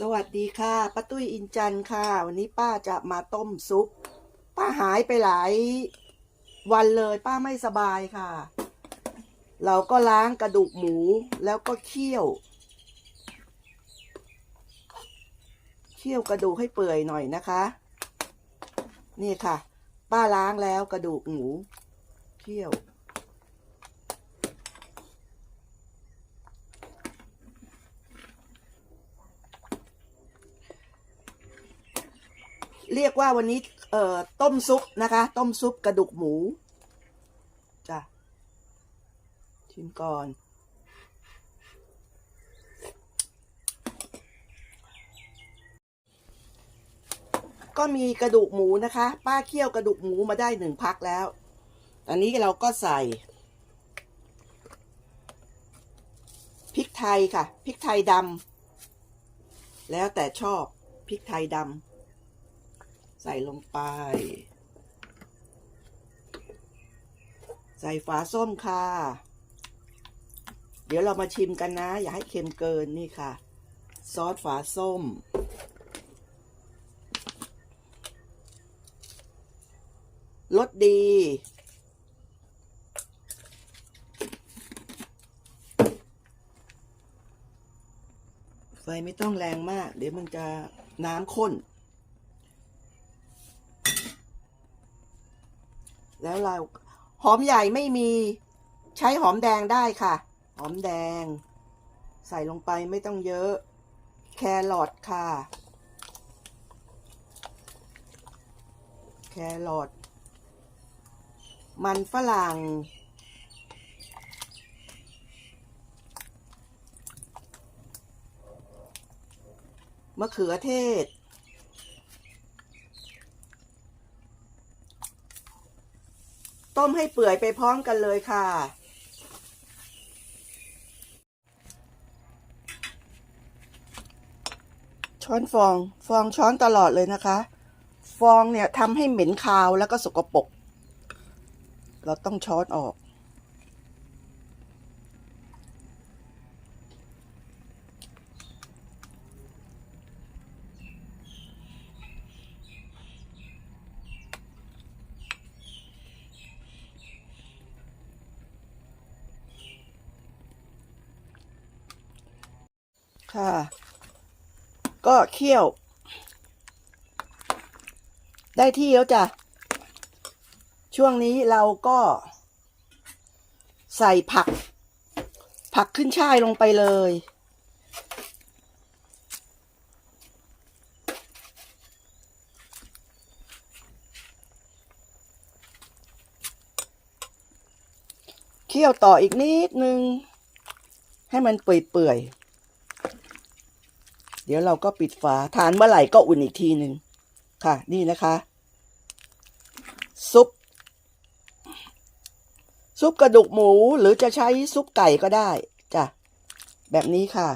สวัสดีค่ะป้าตุ้ยอินจันค่ะ วันนี้ป้าจะมาต้มซุป ป้าหายไปหลายวันเลยป้าไม่สบายค่ะ เราก็ล้างกระดูกหมูแล้วก็เคี่ยว เคี่ยวกระดูกให้เปื่อยหน่อยนะคะ นี่ค่ะ ป้าล้างแล้วกระดูกหมู เคี่ยว เรียกว่าวันนี้ เอ่อ ต้มซุปนะคะ ต้มซุปกระดูกหมู จ้ะ ชิมก่อน ก็มีกระดูกหมูนะคะ ป้าเคี่ยวกระดูกหมูมาได้หนึ่งพักแล้วตอนนี้เราก็ใส่พริกไทยค่ะ พริกไทยดำ แล้วแต่ชอบพริกไทยดำ ใส่ลงไป ใส่ฝาส้มค่ะ เดี๋ยวเรามาชิมกันนะ อย่าให้เค็มเกินนี่ค่ะ ซอสฝาส้ม รสดีไฟไม่ต้องแรงมาก เดี๋ยวมันจะน้ำข้น แล้วเราหอมใหญ่ไม่มีใช้หอมแดงได้ค่ะ หอมแดง ใส่ลงไปไม่ต้องเยอะ แครอทค่ะ แครอทมันฝรั่ง มะเขือเทศ ต้มให้เปื่อยไปพร้อมกันเลยค่ะ ช้อนฟองฟองช้อนตลอดเลยนะคะ ฟองเนี่ยทำให้เหม็นคาวแล้วก็สกปรกเราต้องช้อนออก ค่ะ ก็เคี่ยว ได้ที่แล้วจ้ะ ช่วงนี้เราก็ ใส่ผัก ผักขึ้นช่ายลงไปเลย เคี่ยวต่ออีกนิดนึง ให้มันเปื่อยๆ เดี๋ยวเราก็ปิดฝาทานเมื่อไหร่ก็อุ่นอีกทีหนึ่งค่ะ นี่นะคะ ซุป ซุปกระดูกหมูหรือจะใช้ซุปไก่ก็ได้จ้ะแบบนี้ค่ะ